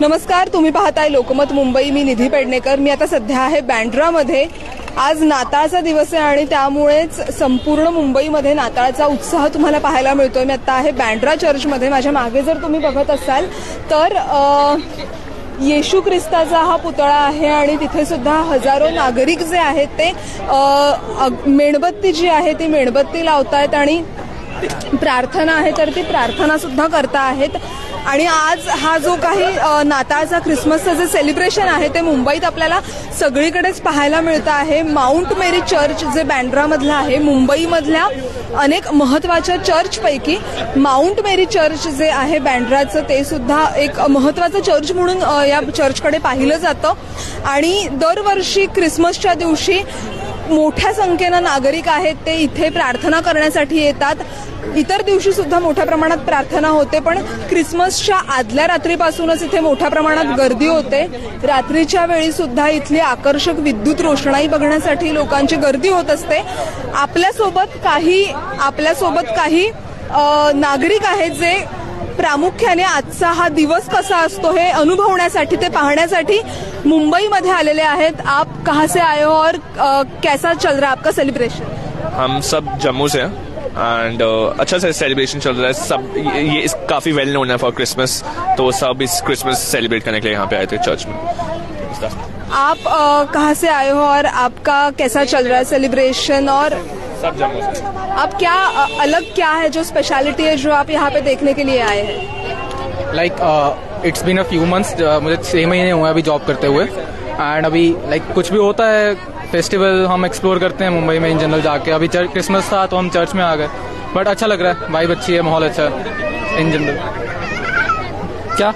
नमस्कार तुम्ही पाहताय लोकमत मुंबई. मी निधी पेडणेकर. मी आता सध्या आहे बँड्रामध्ये आज नाताळचा दिवस आहे आणि त्यामुळेच संपूर्ण मुंबईमध्ये नाताळचा उत्साह तुम्हाला पाहायला मिळतोय. मी आता आहे बँड्रा चर्चमध्ये. माझ्या मागे जर तुम्ही बघत असाल तर येशू ख्रिस्ताचा हा पुतळा आहे आणि तिथे सुद्धा हजारो नागरिक जे आहेत ते अग- मेणबत्ती जी आहे ती मेणबत्ती लावतायत आणि प्रार्थना आहे तर ती प्रार्थना सुद्धा करता आहेत. आणि आज हा जो काही नाताळचा क्रिसमसचं जे सेलिब्रेशन आहे ते मुंबईत आपल्याला सगळीकडेच पाहायला मिळतं आहे. माउंट मेरी चर्च जे बँड्रामधलं आहे मुंबईमधल्या अनेक महत्त्वाच्या चर्चपैकी माउंट मेरी चर्च जे आहे बँड्राचं ते सुद्धा एक महत्वाचं चर्च म्हणून या चर्चकडे पाहिलं जातं. आणि दरवर्षी क्रिसमसच्या दिवशी मोठ्या संख्येनं नागरिक आहेत ते इथे प्रार्थना करण्यासाठी येतात. इतर दिवशी सुद्धा मोठ्या प्रमाणात प्रार्थना होते पण क्रिसमसच्या आदल्या रात्रीपासूनच इथे मोठ्या प्रमाणात गर्दी होते. रात्रीच्या वेळी सुद्धा इथली आकर्षक विद्युत रोषणाई बघण्यासाठी लोकांची गर्दी होत असते. आपल्यासोबत काही आपल्यासोबत काही नागरिक आहेत जे प्रामुख्याने आजचा हा दिवस कसा असतो हे अनुभवण्यासाठी ते पाहण्यासाठी मुंबईमध्ये आलेले आहेत. आप कहा से आए हो और अ, कैसा चल रहा है आपका सेलिब्रेशन हम सब जम्मू से हैं एंड अच्छा से सेलिब्रेशन चल रहा है। सब ये, ये इस काफ़ी वेल नोन है फॉर क्रिसमस तो सब इस क्रिसमस सेलिब्रेट करने के लिए यहाँ पे आए थे चर्च में। आप अ, कहाँ से आए हो और आपका कैसा चल रहा है सेलिब्रेशन और सब जम्मू से आप क्या अलग क्या है जो स्पेशलिटी है जो आप यहाँ पे देखने के लिए आए हैं? Like it's been a few months मुझे छः महीने हुए अभी जॉब करते हुए। एंड अभी लाइक like, कुछ भी होता है फेस्टिवल हम एक्सप्लोर करते हैं मुंबई में इन जनरल जाके। अभी चर्च क्रिसमस था तो हम चर्च में आ गए। बट अच्छा लग रहा है वाइब अच्छी है माहौल अच्छा है इन जनरल क्या?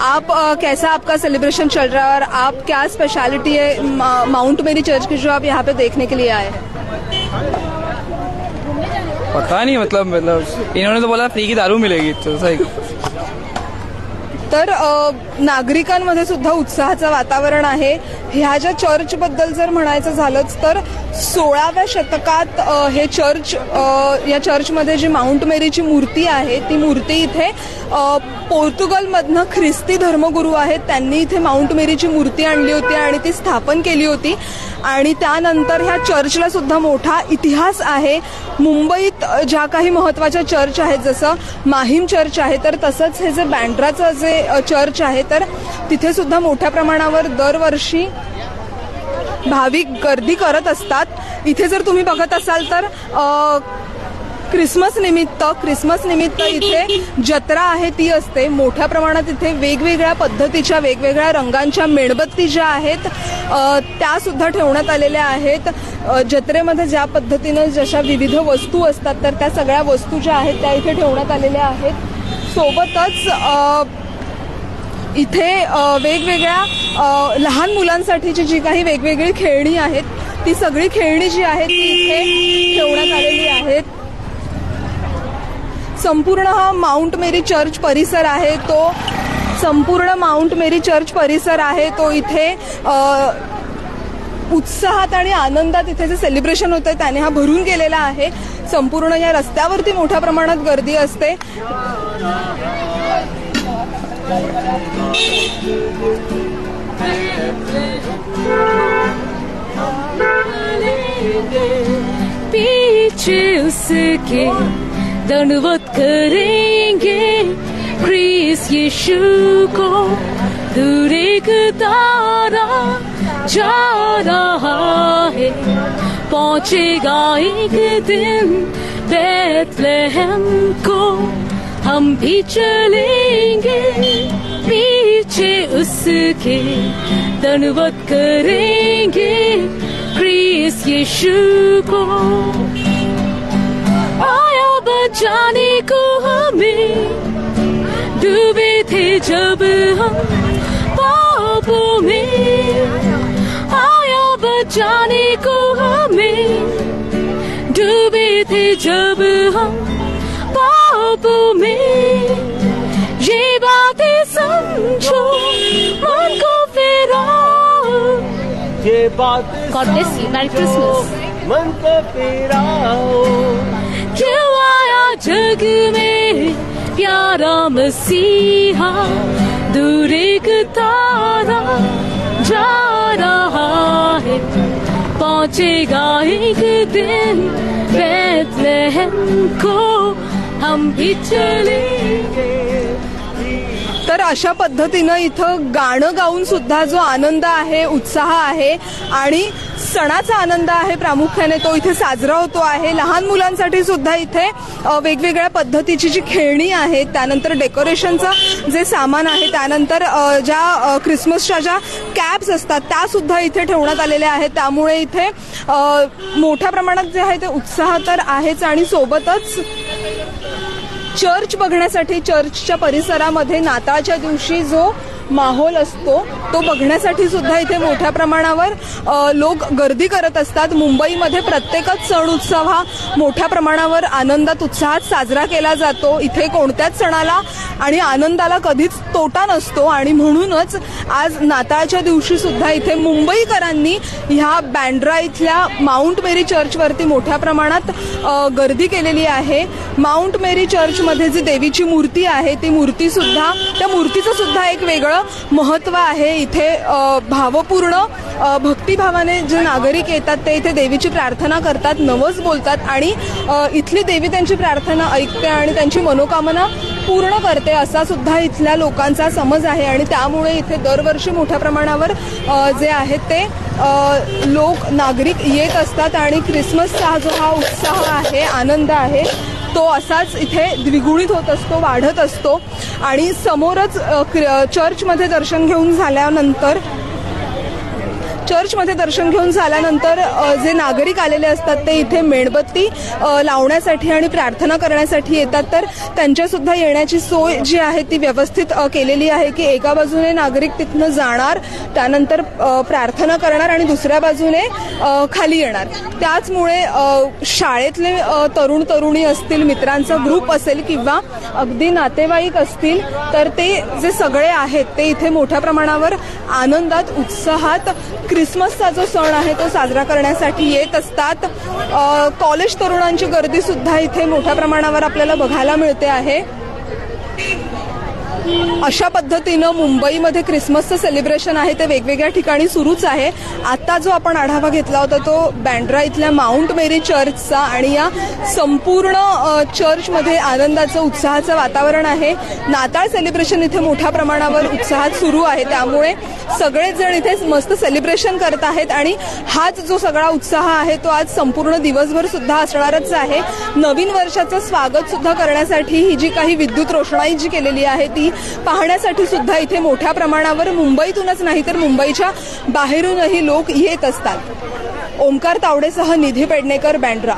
आप अ, कैसा आपका सेलिब्रेशन चल रहा है और आप क्या स्पेशलिटी है माउंट मेरी चर्च की जो आप यहाँ पे देखने के लिए आए हैं? पता नहीं मतलब मतलब इन्होंने तो बोला फ्री की दारू मिलेगी तो सही तर नागरिकांमध्ये सुद्धा उत्साहाचं वातावरण आहे. ह्या ज्या चर्चबद्दल जर म्हणायचं झालंच तर सोळाव्या शतकात हे चर्च या चर्चमध्ये जी माउंट मेरीची मूर्ती आहे ती मूर्ती इथे पोर्तुगलमधनं ख्रिस्ती धर्मगुरू आहेत त्यांनी इथे माउंट मेरीची मूर्ती आणली होती आणि ती स्थापन केली होती. आणि त्यानंतर ह्या चर्चला सुद्धा मोठा इतिहास आहे. मुंबईत ज्या काही महत्त्वाच्या चर्च आहेत जसं माहीम चर्च आहे तर तसंच हे जे बँड्राचं जे चर्च आहे तर तिथे सुद्धा मोठ्या प्रमाणावर दरवर्षी भाविक गर्दी करत असतात. इथे जर तुम्ही बघत असाल तर क्रिसमस निमित्त क्रिसमस निमित्त इथे जत्रा आहे ती असते. मोठ्या प्रमाणात इथे वेगवेगळ्या पद्धतीच्या वेगवेगळ्या रंगांच्या मेणबत्ती ज्या आहेत त्या सुद्धा ठेवण्यात आलेल्या आहेत. जत्रेमध्ये ज्या पद्धतीनं जशा विविध वस्तू असतात तर त्या सगळ्या वस्तू ज्या आहेत त्या इथे ठेवण्यात आलेल्या आहेत. सोबतच इथे वेगवेगळ्या लहान मुलांसाठीची जी काही वेगवेगळी खेळणी आहेत ती सगळी खेळणी जी आहेत ती इथे ठेवण्यात आलेली आहेत. संपूर्ण हा माउंट मेरी चर्च परिसर आहे तो संपूर्ण माउंट मेरी चर्च परिसर आहे तो इथे उत्साहात आणि आनंदात इथे जे सेलिब्रेशन होतं त्याने हा भरून गेलेला आहे. संपूर्ण या रस्त्यावरती मोठ्या प्रमाणात गर्दी असते. पीछे उसके दंडवत करेंगे। क्रिस यीशु को दूर एक तारा जा रहा है। पहुंचेगा एक दिन बैतलहम को। हम भी चलेंगे पीछे उसके दंडवत करेंगे क्रिस यीशु को। आया बचाने को हमें, डूबे थे जब हम पापों में। आया बचाने को हमें, डूबे थे जब हम में ये बातें समझो मन को फेराओ ये बात God bless you. Merry Christmas. मन को फेराओ क्यों आया जग में प्यारा मसीहा दूर एक तारा जा रहा है पहुंचेगा एक दिन बैतलहम को हम भी चलेंगे। तर अशा पद्धतीनं इथं गाणं गाऊन सुद्धा जो आनंद आहे उत्साह आहे आणि सणाचा आनंद आहे प्रामुख्याने तो इथे साजरा होतो आहे. लहान मुलांसाठी सुद्धा इथे वेगवेगळ्या पद्धतीची जी खेळणी आहेत त्यानंतर डेकोरेशनचं जे सामान आहे त्यानंतर ज्या क्रिसमसच्या ज्या कॅप्स असतात त्या सुद्धा इथे ठेवण्यात आलेल्या आहेत. त्यामुळे इथे मोठ्या प्रमाणात जे आहे ते उत्साह तर आहेच आणि सोबतच चर्च बघण्यासाठी चर्चच्या परिसरामध्ये नाताळच्या दिवशी जो माहोल असतो तो बघण्यासाठी सुद्धा इथे मोठ्या प्रमाणावर लोक गर्दी करत असतात. मुंबईमध्ये प्रत्येकच सण उत्सव हा मोठ्या प्रमाणावर आनंदात उत्साहात साजरा केला जातो. इथे कोणत्याच सणाला आणि आनंदाला कधीच तोटा नसतो. आणि म्हणूनच आज नाताळच्या दिवशी सुद्धा इथे मुंबईकरांनी ह्या बँड्रा इथल्या माउंट मेरी चर्चवरती मोठ्या प्रमाणात गर्दी केलेली आहे. माउंट मेरी चर्चमध्ये जी देवीची मूर्ती आहे ती मूर्ती सुद्धा त्या मूर्तीचं सुद्धा एक वेगळं महत्त्व आहे. इथे भावपूर्ण भक्तिभावाने जे नागरिक येतात ते इथे देवीची प्रार्थना करतात नवस बोलतात आणि इथली देवी त्यांची प्रार्थना ऐकते आणि त्यांची मनोकामना पूर्ण करते असा सुद्धा इथल्या लोकांचा समज आहे. आणि त्यामुळे इथे दरवर्षी मोठ्या प्रमाणावर जे आहेत ते लोक नागरिक येत असतात आणि क्रिसमसचा हा जो हा उत्साह आहे आनंद आहे तो असाच इथे द्विगुणित होत असतो वाढत असतो. आणि समोरच क्र- चर्चमध्ये दर्शन घेऊन झाल्यानंतर चर्चमध्ये दर्शन घेऊन झाल्यानंतर जे नागरिक आलेले असतात ते इथे मेणबत्ती लावण्यासाठी आणि प्रार्थना करण्यासाठी येतात. तर त्यांच्यासुद्धा येण्याची सोय जी आहे ती व्यवस्थित केलेली आहे की एका बाजूने नागरिक तिथनं जाणार त्यानंतर प्रार्थना करणार आणि दुसऱ्या बाजूने खाली येणार. त्याचमुळे शाळेतले तरुण तरुणी असतील मित्रांचा ग्रुप असेल किंवा अगदी नातेवाईक असतील तर ते जे सगळे आहेत ते इथे मोठ्या प्रमाणावर आनंदात उत्साहात क्रिसमसचा जो सण आहे तो साजरा करण्यासाठी येत असतात. कॉलेज तरुणांची गर्दी सुद्धा इथे मोठ्या प्रमाणावर आपल्याला बघायला मिळते आहे. अशा पद्धतीनं मुंबईमध्ये क्रिसमसचं सेलिब्रेशन आहे ते वेगवेगळ्या ठिकाणी सुरूच आहे. आता जो आपण आढावा घेतला होता तो बँड्रा इथल्या माउंट मेरी चर्चचा आणि या संपूर्ण चर्चमध्ये आनंदाचं उत्साहाचं वातावरण आहे. नाताळ सेलिब्रेशन इथे मोठ्या प्रमाणावर उत्साहात सुरू आहे. त्यामुळे सगळेच जण इथे मस्त सेलिब्रेशन करत आहेत आणि हाच जो सगळा उत्साह आहे तो आज संपूर्ण दिवसभर सुद्धा असणारच आहे. नवीन वर्षाचं स्वागत सुद्धा करण्यासाठी ही जी काही विद्युत रोषणाई जी केलेली आहे ती पाहण्यासाठी सुद्धा इथे मोठ्या प्रमाणावर मुंबईतूनच नाही तर मुंबईच्या बाहेरूनही लोक येत असतात. ओमकार तावडेसह निधी पेडणेकर बँड्रा.